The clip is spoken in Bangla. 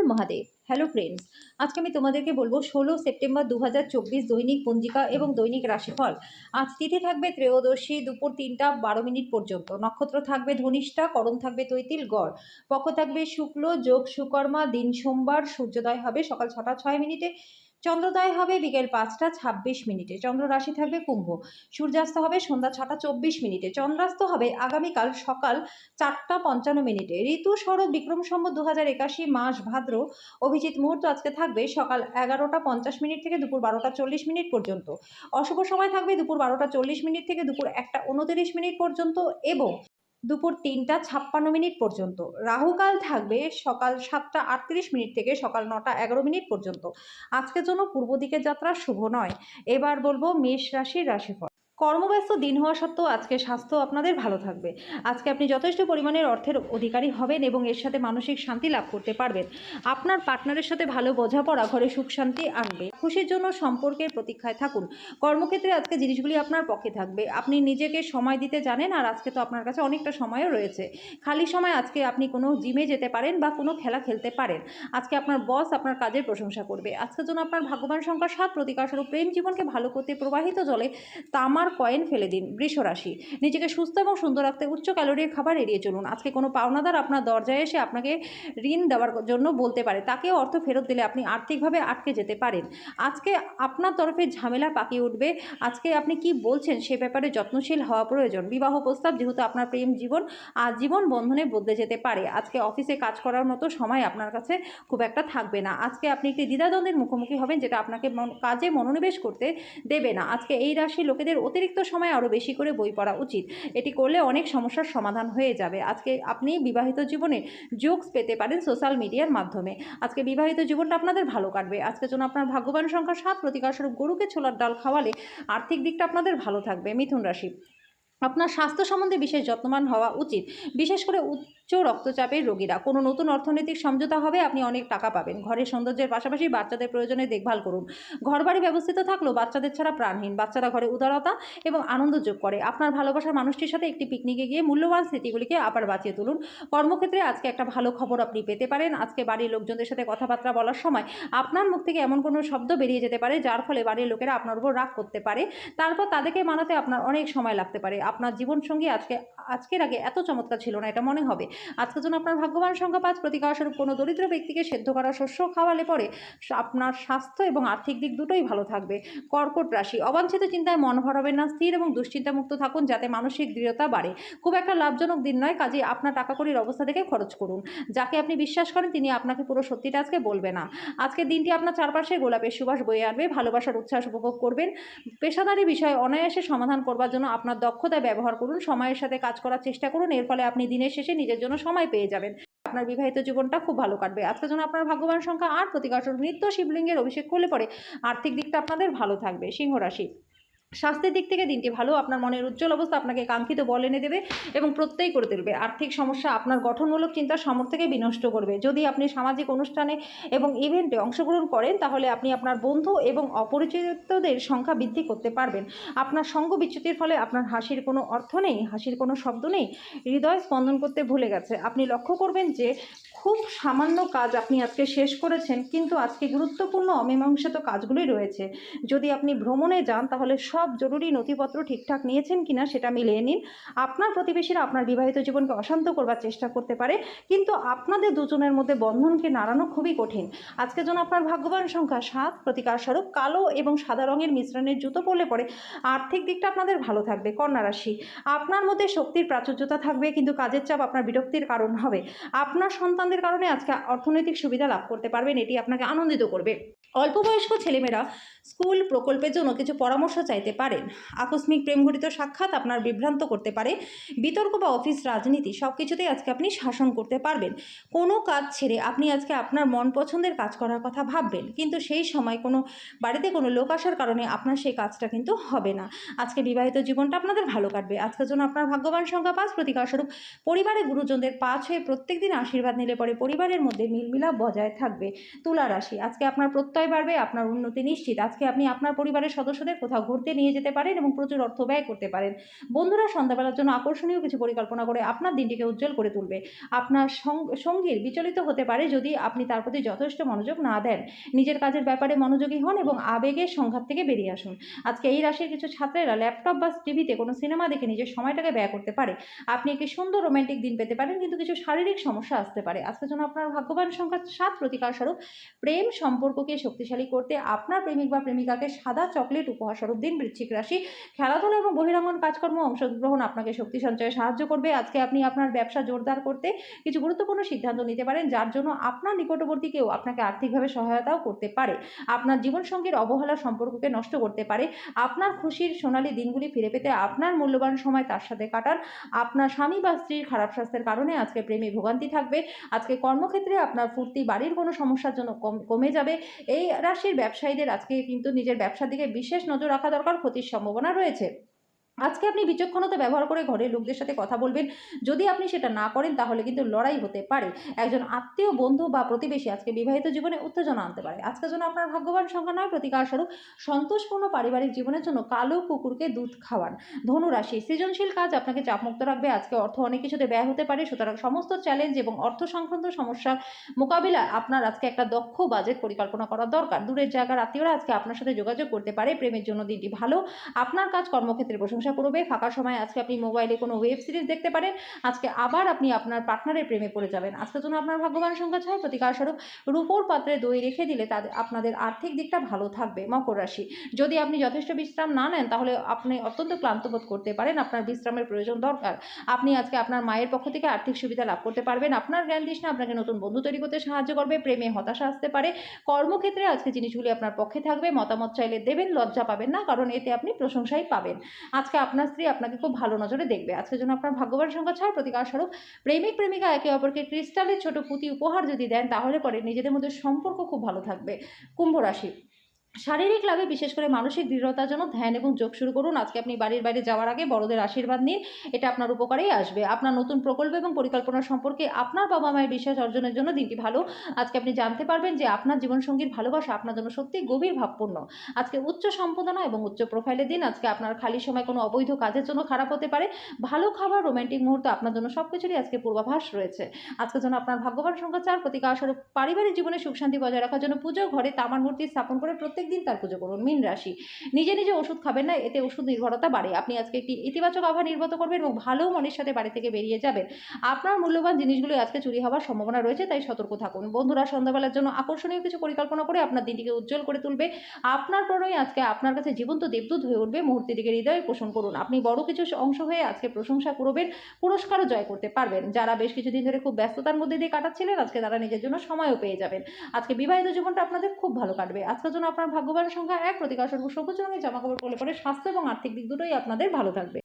হর মহাদেব। হ্যালো ফ্রেন্ডস আজকে আমি তোমাদেরকে বলব ষোলো সেপ্টেম্বর দু দৈনিক পঞ্জিকা এবং দৈনিক রাশিফল। আজ তিথি থাকবে ত্রয়োদশী দুপুর তিনটা বারো মিনিট পর্যন্ত। নক্ষত্র থাকবে ধনিষ্ঠা, করম থাকবে তৈতিল, গড়। পক্ষ থাকবে শুক্ল, যোগ, সুকর্মা, দিন, সোমবার সূর্যোদয় হবে সকাল ছটা ছয় মিনিটে। চন্দ্রোদয় হবে বিকেল পাঁচটা ছাব্বিশ মিনিটে। চন্দ্র রাশি থাকবে কুম্ভ। সূর্যাস্ত হবে সন্ধ্যা ছটা চব্বিশ মিনিটে। চন্দ্রাস্ত হবে আগামীকাল সকাল চারটা পঞ্চান্ন মিনিটে। ঋতু শরৎ বিক্রম সম্বত দু হাজার একাশি মাস ভাদ্র অভিজিৎ মুহূর্ত আজকে থাকবে সকাল এগারোটা পঞ্চাশ মিনিট থেকে দুপুর বারোটা চল্লিশ মিনিট পর্যন্ত। অশুভ সময় থাকবে দুপুর বারোটা চল্লিশ মিনিট থেকে দুপুর একটা উনতিরিশ মিনিট পর্যন্ত এবং দুপুর তিনটা ছাপ্পান্ন মিনিট পর্যন্ত। রাহুকাল থাকবে সকাল সাতটা আটত্রিশ মিনিট থেকে সকাল নটা এগারো মিনিট পর্যন্ত। আজকের জন্য পূর্ব দিকের যাত্রা শুভ নয়। এবার বলব মেষ রাশির রাশিফল। কর্মব্যস্ত দিন হওয়া সত্ত্বেও আজকে স্বাস্থ্য আপনাদের ভালো থাকবে। আজকে আপনি যথেষ্ট পরিমাণের অর্থের অধিকারী হবেন এবং এর সাথে মানসিক শান্তি লাভ করতে পারবেন। আপনার পার্টনারের সাথে ভালো বোঝাপড়া, ঘরে সুখ শান্তি আনবে। খুশির জন্য সম্পর্কের প্রতীক্ষায় থাকুন। কর্মক্ষেত্রে আজকে জিনিসগুলি আপনার পক্ষে থাকবে। আপনি নিজেকে সময় দিতে জানেন আর আজকে তো আপনার কাছে অনেকটা সময়ও রয়েছে। খালি সময় আজকে আপনি কোনো জিমে যেতে পারেন বা কোনো খেলা খেলতে পারেন। আজকে আপনার বস আপনার কাজের প্রশংসা করবে। আজকের জন্য আপনার ভাগ্যবান সংখ্যা সাত প্রতিকার স্বরূপ প্রেম জীবনকে ভালো করতে প্রবাহিত জলে তামার কয়েন ফেলে দিন বৃষ রাশি। নিজেকে সুস্থ এবং সুন্দর রাখতে উচ্চ ক্যালোরির খাবার এড়িয়ে চলুন। আজকে কোনো পাওনাদার আপনার দরজায় এসে আপনাকে ঋণ দেওয়ার জন্য বলতে পারে। তাকেও অর্থ ফেরত দিলে আপনি আর্থিকভাবে আটকে যেতে পারেন। আজকে আপনার তরফে ঝামেলা পাকিয়ে উঠবে। আজকে আপনি কি বলছেন সে ব্যাপারে যত্নশীল হওয়া প্রয়োজন। বিবাহ প্রস্তাব যেহেতু আপনার প্রেম জীবন আজীবন বন্ধনে বদলে যেতে পারে। আজকে অফিসে কাজ করার মতো সময় আপনার কাছে খুব একটা থাকবে না। আজকে আপনি একটি দ্বিধাদ্বন্দ্বের মুখোমুখি হবেন যেটা আপনাকে কাজে মনোনিবেশ করতে দেবে না। আজকে এই রাশি লোকেদের অতিরিক্ত সময় আরও বেশি করে বই পড়া উচিত। এটি করলে অনেক সমস্যার সমাধান হয়ে যাবে। আজকে আপনি বিবাহিত জীবনে জোকস পেতে পারেন সোশ্যাল মিডিয়ার মাধ্যমে। আজকে বিবাহিত জীবনটা আপনাদের ভালো কাটবে। আজকের জন্য আপনার ভাগ্যবান সংখ্যা সাত প্রতিকারস্বরূপ গরুকে ছোলার ডাল খাওয়ালে আর্থিক দিকটা আপনাদের ভালো থাকবে। মিথুন রাশি। আপনার স্বাস্থ্য সম্বন্ধে বিশেষ যত্নবান হওয়া উচিত। বিশেষ করে উচ্চ রক্তচাপের রোগীরা। কোনো নতুন অর্থনৈতিক সমঝোতা হবে, আপনি অনেক টাকা পাবেন। ঘরের সৌন্দর্যের পাশাপাশি বাচ্চাদের প্রয়োজনে দেখভাল করুন। ঘরবাড়ি ব্যবস্থিত থাকলেও বাচ্চাদের ছাড়া প্রাণহীন। বাচ্চারা ঘরে উদারতা এবং আনন্দ যোগ করে। আপনার ভালোবাসার মানুষটির সাথে একটি পিকনিকে গিয়ে মূল্যবান স্মৃতিগুলিকে আবার বাঁচিয়ে তুলুন। কর্মক্ষেত্রে আজকে একটা ভালো খবর আপনি পেতে পারেন। আজকে বাড়ির লোকজনদের সাথে কথাবার্তা বলার সময় আপনার মুখ থেকে এমন কোনো শব্দ বেরিয়ে যেতে পারে, যার ফলে বাড়ির লোকেরা আপনার উপর রাগ করতে পারে। তারপর তাদেরকে মানাতে আপনার অনেক সময় লাগতে পারে। আপনার জীবনসঙ্গী আজকে, আজকের আগে এত চমৎকার ছিল না, এটা মনে হবে। আজকের জন্য আপনার ভাগ্যবান সংখ্যা পাঁচ প্রতিকারস্বরূপ কোনো দরিদ্র ব্যক্তিকে সেদ্ধ করা শস্য খাওয়ালে পরে আপনার স্বাস্থ্য এবং আর্থিক দিক দুটোই ভালো থাকবে। কর্কট রাশি, অবাঞ্ছিত চিন্তায় মন ভরাবেন না, স্থির এবং দুশ্চিন্তামুক্ত থাকুন যাতে মানসিক দৃঢ়তা বাড়ে। খুব একটা লাভজনক দিন নয়, কাজে আপনার টাকা কড়ির অবস্থা দেখে খরচ করুন। যাকে আপনি বিশ্বাস করেন, তিনি আপনাকে পুরো সত্যিটা আজকে বলবে না। আজকের দিনটি আপনার চারপাশে গোলাপের সুবাস বয়ে আনবে, ভালোবাসার উচ্ছ্বাস উপভোগ করবেন। পেশাদারি বিষয়ে অনায়াসে সমাধান করবার জন্য আপনার দক্ষতা ব্যবহার করুন, সময়ের সাথে কাজ করার চেষ্টা করুন, এর ফলে আপনি দিনের শেষে নিজের জন্য সময় পেয়ে যাবেন। আপনার বিবাহিত জীবনটা খুব ভালো কাটবে। আজকের জন্য আপনার ভাগ্যবান সংখ্যা আট, প্রতিকার নৃত্য শিবলিঙ্গের অভিষেক করলে পরে আর্থিক দিকটা আপনাদের ভালো থাকবে। সিংহ রাশি। স্বাস্থ্যের দিক থেকে দিনটি ভালো, আপনার মনের উজ্জ্বল অবস্থা আপনাকে কাঙ্ক্ষিত বল এনে দেবে এবং প্রত্যয় করে তুলবে। আর্থিক সমস্যা আপনার গঠনমূলক চিন্তার সামর্থ্যকে বিনষ্ট করবে। যদি আপনি সামাজিক অনুষ্ঠানে এবং ইভেন্টে অংশগ্রহণ করেন, তাহলে আপনি আপনার বন্ধু এবং অপরিচিতদের সংখ্যা বৃদ্ধি করতে পারবেন। আপনার সঙ্গ বিচ্যুতির ফলে আপনার হাসির কোনো অর্থ নেই, হাসির কোনো শব্দ নেই, হৃদয় স্পন্দন করতে ভুলে গেছে। আপনি লক্ষ্য করবেন যে খুব সামান্য কাজ আপনি আজকে শেষ করেছেন, কিন্তু আজকে গুরুত্বপূর্ণ অমীমাংসিত কাজগুলি রয়েছে। যদি আপনি ভ্রমণে যান, তাহলে সব জরুরি নথিপত্র ঠিকঠাক নিয়েছেন কিনা সেটা মিলিয়ে নিন। আপনার প্রতিবেশীরা আপনার বিবাহিত জীবনকে অশান্ত করবার চেষ্টা করতে পারে, কিন্তু আপনাদের দুজনের মধ্যে বন্ধনকে নাড়ানো খুবই কঠিন। আজকের জন্য আপনার ভাগ্যবান সংখ্যা সাত প্রতিকার স্বরূপ কালো এবং সাদা রঙের মিশ্রণের জুতো পরলে পরে আর্থিক দিকটা আপনাদের ভালো থাকবে, কন্যা রাশি। আপনার মধ্যে শক্তির প্রাচুর্যতা থাকবে, কিন্তু কাজের চাপ আপনার বিরক্তির কারণ হবে। আপনার সন্তানদের কারণে আজকে অর্থনৈতিক সুবিধা লাভ করতে পারবেন, এটি আপনাকে আনন্দিত করবে। অল্প বয়স্ক ছেলেমেয়েরা স্কুল প্রকল্পের জন্য কিছু পরামর্শ চাইতে পারেন। আকস্মিক প্রেমঘটিত সাক্ষাৎ আপনার বিভ্রান্ত করতে পারে। বিতর্ক বা অফিস রাজনীতি সব কিছুতেই আজকে আপনি শাসন করতে পারবেন। কোনো কাজ ছেড়ে আপনি আজকে আপনার মন পছন্দের কাজ করার কথা ভাববেন, কিন্তু সেই সময় কোনো বাড়িতে কোনো লোক আসার কারণে আপনার সেই কাজটা কিন্তু হবে না। আজকে বিবাহিত জীবনটা আপনাদের ভালো কাটবে। আজকের জন্য আপনার ভাগ্যবান সংখ্যা পাঁচ প্রতিকারস্বরূপ পরিবারে গুরুজনদের পাঁচ হয়ে প্রত্যেক দিন আশীর্বাদ নিলে পরে পরিবারের মধ্যে মিলমিলাপ বজায় থাকবে তুলা রাশি। আজকে আপনার প্রত্যয় বাড়বে, আপনার উন্নতি নিশ্চিত। আজকে আপনি আপনার পরিবারের সদস্যদের কোথাও ঘুরতে নিয়ে যেতে পারেন এবং প্রচুর অর্থ ব্যয় করতে পারেন। বন্ধুরা, সন্ধ্যাবেলার জন্য আকর্ষণীয় কিছু পরিকল্পনা করে আপনার দিনটিকে উজ্জ্বল করে তুলবে। আপনার সঙ্গীর বিচলিত হতে পারে যদি আপনি তার প্রতি যথেষ্ট মনোযোগ না দেন। নিজের কাজের ব্যাপারে মনোযোগী হন এবং আবেগের সংঘাত থেকে বেরিয়ে আসুন। আজকে এই রাশির কিছু ছাত্রেরা ল্যাপটপ বা টিভিতে কোনো সিনেমা দেখে নিজের সময়টাকে ব্যয় করতে পারে। আপনি একটি সুন্দর রোমান্টিক দিন পেতে পারেন, কিন্তু কিছু শারীরিক সমস্যা আসতে পারে। আজকের জন্য আপনার ভাগ্যবান সংখ্যা সাত প্রতিকার স্বরূপ। প্রেম সম্পর্ককে শক্তিশালী করতে আপনার প্রেমিক বা প্রেমিকাকে সাদা চকলেট উপহার স্বরূপ দিন বৃশ্চিক রাশি। খেলাধুলা এবং বহিরাঙ্গন কাজকর্ম, অংশগ্রহণ আপনাকে শক্তি সঞ্চয়ে সাহায্য করবে। আজকে আপনি আপনার ব্যবসা জোরদার করতে কিছু গুরুত্বপূর্ণ সিদ্ধান্ত নিতে পারেন, যার জন্য আপনার নিকটবর্তী কেউ আপনাকে আর্থিকভাবে সহায়তাও করতে পারে। আপনার জীবনসঙ্গীর অবহেলা সম্পর্ককে নষ্ট করতে পারে। আপনার খুশির সোনালী দিনগুলি ফিরে পেতে আপনার মূল্যবান সময় তার সাথে কাটান। আপনার স্বামী বা স্ত্রীর খারাপ স্বাস্থ্যের কারণে আজকে প্রেমে ভোগান্তি থাকবে। আজকে কর্মক্ষেত্রে আপনার ফুর্তি বাড়ির কোনো সমস্যার জন্য কম, কমে যাবে। এই রাশির ব্যবসায়ীদের আজকে কিন্তু নিজের ব্যবসার দিকে বিশেষ নজর রাখা দরকার, ক্ষতির সম্ভাবনা রয়েছে। আজকে আপনি বিচক্ষণতা ব্যবহার করে ঘরের লোকদের সাথে কথা বলবেন। যদি আপনি সেটা না করেন, তাহলে কিন্তু লড়াই হতে পারে। একজন আত্মীয়, বন্ধু বা প্রতিবেশী আজকে বিবাহিত জীবনে উত্তেজনা আনতে পারে। আজকের জন্য আপনার ভাগ্যবান সংখ্যা নয়, প্রতিকার স্বরূপ সন্তোষপূর্ণ পারিবারিক জীবনের জন্য কালো কুকুরকে দুধ খাওয়ান। ধনুরাশি, সৃজনশীল কাজ আপনাকে চাপমুক্ত রাখবে। আজকে অর্থ অনেক কিছুতে ব্যয় হতে পারে। সুতরাং সমস্ত চ্যালেঞ্জ এবং অর্থ সংক্রান্ত সমস্যার মোকাবিলায় আপনার আজকে একটা দক্ষ বাজেট পরিকল্পনা করা দরকার। দূরের জায়গার আত্মীয়রা আজকে আপনার সাথে যোগাযোগ করতে পারে। প্রেমের জন্য দিনটি ভালো। আপনার কাজ কর্মক্ষেত্রে প্রশংসা করবে। ফাঁকা সময় আজকে আপনি মোবাইলে কোনো ওয়েব সিরিজ দেখতে পারেন। আজকে আবার আপনি আপনার পার্টনারের প্রেমে পড়ে যাবেন। আজকের জন্য আপনার ভাগ্যবান সংখ্যা ছয়। প্রতিকার স্বরূপ রূপোর পাত্রে দই রেখে দিলে তাদের আপনাদের আর্থিক দিকটা ভালো থাকবে মকর রাশি। যদি আপনি যথেষ্ট বিশ্রাম না নেন, তাহলে আপনি অত্যন্ত ক্লান্ত বোধ করতে পারেন। আপনার বিশ্রামের প্রয়োজন দরকার। আপনি আজকে আপনার মায়ের পক্ষ থেকে আর্থিক সুবিধা লাভ করতে পারবেন। আপনার জ্ঞান তৃষ্ণা আপনাকে নতুন বন্ধু তৈরি করতে সাহায্য করবে। প্রেমে হতাশা আসতে পারে। কর্মক্ষেত্রে আজকে জিনিসগুলি আপনার পক্ষে থাকবে। মতামত চাইলে দেবেন, লজ্জা পাবেন না, কারণ এতে আপনি প্রশংসাই পাবেন। আজকে আপনার স্ত্রী আপনাকে খুব ভালো নজরে দেখবে। আজকের জন্য আপনার ভাগ্যবান সংখ্যা ছয় প্রতিকার স্বরূপ প্রেমিক, প্রেমিকা একে অপরকে ক্রিস্টালের ছোট পুঁতি উপহার যদি দেন, তাহলে পরে নিজেদের মধ্যে সম্পর্ক খুব ভালো থাকবে। কুম্ভ রাশি শারীরিক লাভে বিশেষ করে মানসিক দৃঢ়তার জন্য ধ্যান এবং যোগ শুরু করুন। আজকে আপনি বাড়ির বাইরে যাওয়ার আগে বড়দের আশীর্বাদ নিন। এটা আপনার উপকারেই আসবে। আপনার নতুন প্রকল্প এবং পরিকল্পনা সম্পর্কে আপনার বাবা মায়ের বিশ্বাস অর্জনের জন্য দিনটি ভালো। আজকে আপনি জানতে পারবেন যে আপনার জীবনসঙ্গীর ভালোবাসা আপনার জন্য সত্যি গভীর ভাবপূর্ণ। আজকে উচ্চ সম্পাদনা এবং উচ্চ প্রোফাইলের দিন। আজকে আপনার খালি সময় কোনো অবৈধ কাজের জন্য খারাপ হতে পারে। ভালো খাবার রোমান্টিক মুহূর্ত আপনার জন্য সব কিছুরই আজকে পূর্বাভাস রয়েছে। আজকে জন্য আপনার ভাগ্যবান সংখ্যা চার প্রতিকার পারিবারিক জীবনে সুখ শান্তি বজায় রাখার জন্য পুজো, ঘরে তামার মূর্তি স্থাপন করে প্রত্যেক দিন তার পুজো করুন। মিন রাশি, নিজে নিজে ওষুধ খাবেন না, এতে ওষুধ নির্ভরতা বাড়ে। আপনি আজকে একটি ইতিবাচক আভা নির্গত করবেন এবং ভালো মনের সাথে বাড়ি থেকে বেরিয়ে যাবেন। আপনার মূল্যবান জিনিসগুলো আজকে চুরি হওয়ার সম্ভাবনা রয়েছে, তাই সতর্ক থাকুন। বন্ধুরা, সন্ধ্যাবেলার জন্য আকর্ষণীয় কিছু পরিকল্পনা করে আপনার দিনটিকে উজ্জ্বল করে তুলবে। আপনার প্রণয় আজকে আপনার কাছে জীবন্ত দেবদূত হয়ে উঠবে। মুহূর্তটিকে হৃদয়ে পোষণ করুন। আপনি বড় কিছু অংশ হয়ে আজকে প্রশংসা করবেন পুরস্কারও জয় করতে পারবেন। যারা বেশ কিছুদিন ধরে খুব ব্যস্ততার মধ্যে দিয়ে কাটাচ্ছিলেন, আজকে তারা নিজের জন্য সময়ও পেয়ে যাবেন। আজকে বিবাহিত জীবনটা আপনাদের খুব ভালো কাটবে। আজকের জন্য আপনার ভাগ্যবান সংখ্যা এক, প্রতিকার সর্ব সবুজ রঙের জামা কাপড় পরে পরে স্বাস্থ্য এবং আর্থিক দিক দুটোই আপনাদের ভালো থাকবে।